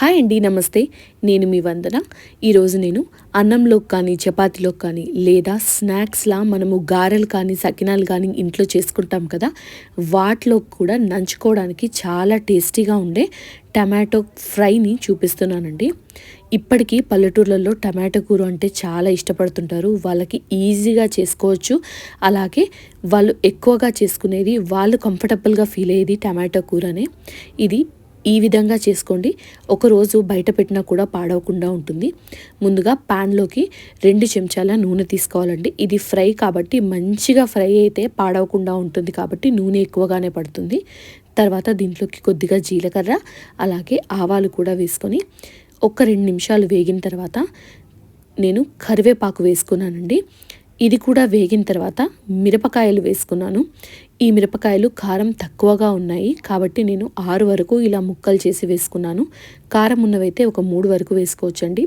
Hi అండి నమస్తే. నేను మీ వందన. ఈరోజు నేను అన్నంలో కానీ చపాతీలో కానీ లేదా స్నాక్స్లా మనము గారెలు కానీ సకినాలు కానీ ఇంట్లో చేసుకుంటాం కదా వాటిలో కూడా నంచుకోవడానికి చాలా టేస్టీగా ఉండే టమాటో ఫ్రైని చూపిస్తున్నానండి. ఇప్పటికీ పల్లెటూర్లలో టమాటో కూర అంటే చాలా ఇష్టపడుతుంటారు. వాళ్ళకి ఈజీగా చేసుకోవచ్చు. అలాగే వాళ్ళు ఎక్కువగా చేసుకునేది వాళ్ళు కంఫర్టబుల్గా ఫీల్ అయ్యేది టమాటో కూరనే. ఇది ఈ విధంగా చేసుకోండి. ఒకరోజు బయట పెట్టినా కూడా పాడవకుండా ఉంటుంది. ముందుగా ప్యాన్లోకి రెండు చెంచాల నూనె తీసుకోవాలండి. ఇది ఫ్రై కాబట్టి మంచిగా ఫ్రై అయితే పాడవకుండా ఉంటుంది కాబట్టి నూనె ఎక్కువగానే పడుతుంది. తర్వాత దీంట్లోకి కొద్దిగా జీలకర్ర అలాగే ఆవాలు కూడా వేసుకొని ఒక రెండు నిమిషాలు వేగిన తర్వాత నేను కరివేపాకు వేసుకున్నానండి. ఇది కూడా వేగిన తర్వాత మిరపకాయలు వేసుకున్నాను. ఈ మిరపకాయలు కారం తక్కువగా ఉన్నాయి. కాబట్టి నేను ఆరు వరకు ఇలా ముక్కలు చేసి వేసుకున్నాను. కారం ఉన్నవైతే ఒక మూడు వరకు వేసుకోవచ్చండి.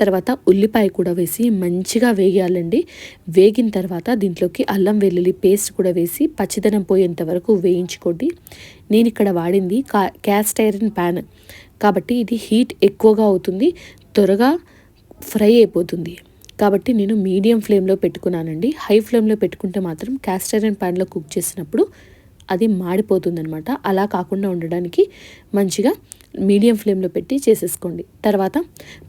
తర్వాత ఉల్లిపాయ కూడా వేసి మంచిగా వేయాలండి వేగిన తర్వాత దీంట్లోకి అల్లం వెల్లుల్లి పేస్ట్ కూడా వేసి పచ్చిదనం పోయేంత వరకు వేయించుకోండి. నేను ఇక్కడ వాడింది కా క్యాస్ట్ ఐరన్ ప్యాన్. కాబట్టి ఇది హీట్ ఎక్కువగా అవుతుంది. త్వరగా ఫ్రై అయిపోతుంది. కాబట్టి నేను మీడియం ఫ్లేమ్లో పెట్టుకున్నానండి. హై ఫ్లేమ్లో పెట్టుకుంటే మాత్రం క్యాస్టర్ అండ్ ప్యాన్లో కుక్ చేసినప్పుడు అది మాడిపోతుందనమాట అలా కాకుండా ఉండడానికి మంచిగా మీడియం ఫ్లేమ్లో పెట్టి చేసేసుకోండి. తర్వాత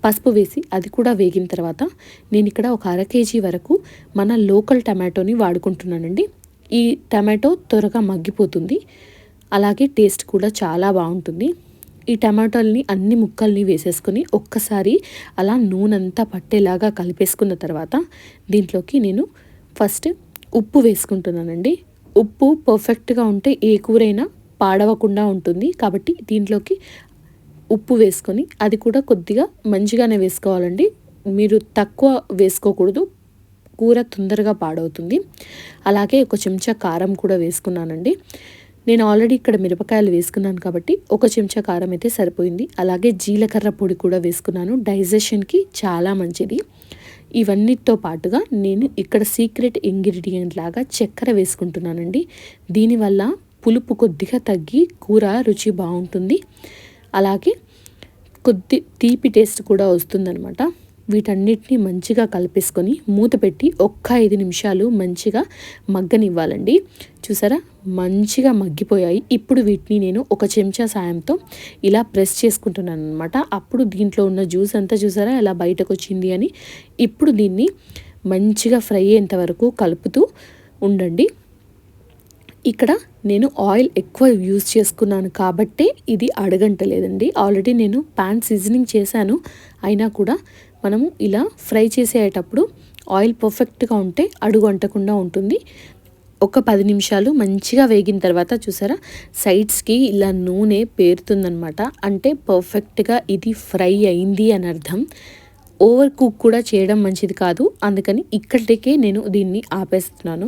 పసుపు వేసి అది కూడా వేగిన తర్వాత నేను ఇక్కడ ఒక అర కేజీ వరకు మన లోకల్ టమాటోని వాడుకుంటున్నానండి. ఈ టమాటో త్వరగా మగ్గిపోతుంది. అలాగే టేస్ట్ కూడా చాలా బాగుంటుంది. ఈ టమాటోల్ని అన్ని ముక్కల్ని వేసేసుకొని ఒక్కసారి అలా నూనెంతా పట్టేలాగా కలిపేసుకున్న తర్వాత దీంట్లోకి నేను ఫస్ట్ ఉప్పు వేసుకుంటున్నానండి. ఉప్పు పర్ఫెక్ట్గా ఉంటే ఏ కూరైనా పాడవకుండా ఉంటుంది. కాబట్టి దీంట్లోకి ఉప్పు వేసుకొని అది కూడా కొద్దిగా మంచిగానే వేసుకోవాలండి. మీరు తక్కువ వేసుకోకూడదు. కూర తొందరగా పాడవుతుంది. అలాగే ఒక చెంచా కారం కూడా వేసుకున్నానండి. నేను ఆల్రెడీ ఇక్కడ మిరపకాయలు వేసుకున్నాను కాబట్టి ఒక చెంచా కారం అయితే సరిపోయింది. అలాగే జీలకర్ర పొడి కూడా వేసుకున్నాను. డైజెషన్కి చాలా మంచిది. ఇవన్నిటితో పాటుగా నేను ఇక్కడ సీక్రెట్ ఇంగ్రీడియంట్ లాగా చక్కెర వేసుకుంటున్నానండి. దీనివల్ల పులుపు కొద్దిగా తగ్గి కూర రుచి బాగుంటుంది. అలాగే కొద్ది తీపి టేస్ట్ కూడా వస్తుందనమాట వీటన్నిటిని మంచిగా కలిపేసుకొని మూత పెట్టి ఒక్క ఐదు నిమిషాలు మంచిగా మగ్గనివ్వాలండి. చూసారా? మంచిగా మగ్గిపోయాయి. ఇప్పుడు వీటిని నేను ఒక చెంచా సాయంతో ఇలా ప్రెస్ చేసుకుంటున్నాను అనమాట అప్పుడు దీంట్లో ఉన్న జ్యూస్ అంతా చూసారా? ఎలా బయటకు వచ్చింది అని. ఇప్పుడు దీన్ని మంచిగా ఫ్రై అయ్యేంత వరకు కలుపుతూ ఉండండి. ఇక్కడ నేను ఆయిల్ ఎక్కువ యూజ్ చేసుకున్నాను కాబట్టే ఇది అడగంటలేదండి. ఆల్రెడీ నేను ప్యాన్ సీజనింగ్ చేశాను. అయినా కూడా మనము ఇలా ఫ్రై చేసేటప్పుడు ఆయిల్ పర్ఫెక్ట్గా ఉంటే అడుగు అంటకుండా ఉంటుంది. ఒక పది నిమిషాలు మంచిగా వేగిన తర్వాత చూసారా? సైడ్స్కి ఇలా నూనె పేరుతుందనమాట అంటే పర్ఫెక్ట్గా ఇది ఫ్రై అయింది అని అర్థం. ఓవర్ కుక్ కూడా చేయడం మంచిది కాదు. అందుకని ఇక్కడికే నేను దీన్ని ఆపేస్తున్నాను.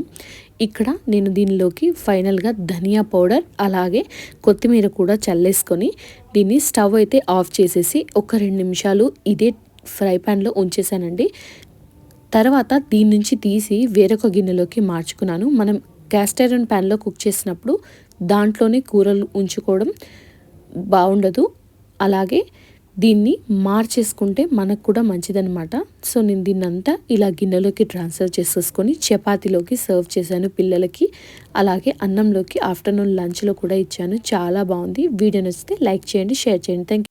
ఇక్కడ నేను దీనిలోకి ఫైనల్గా ధనియా పౌడర్ అలాగే కొత్తిమీర కూడా చల్లేసుకొని దీన్ని స్టవ్ అయితే ఆఫ్ చేసేసి ఒక రెండు నిమిషాలు ఇదే ఫ్రై ప్యాన్లో ఉంచేసానండి. తర్వాత దీని నుంచి తీసి వేరొక గిన్నెలోకి మార్చుకున్నాను. మనం క్యాస్ట్ ఐరన్ ప్యాన్లో కుక్ చేసినప్పుడు దాంట్లోనే కూరలు ఉంచుకోవడం బాగుండదు. అలాగే దీన్ని మార్చేసుకుంటే మనకు కూడా మంచిదనమాట సో నేను దీన్నంతా ఇలా గిన్నెలోకి ట్రాన్స్ఫర్ చేసేసుకొని చపాతీలోకి సర్వ్ చేశాను పిల్లలకి. అలాగే అన్నంలోకి ఆఫ్టర్నూన్ లంచ్లో కూడా ఇచ్చాను. చాలా బాగుంది. వీడియో నచ్చితే లైక్ చేయండి షేర్ చేయండి. థ్యాంక్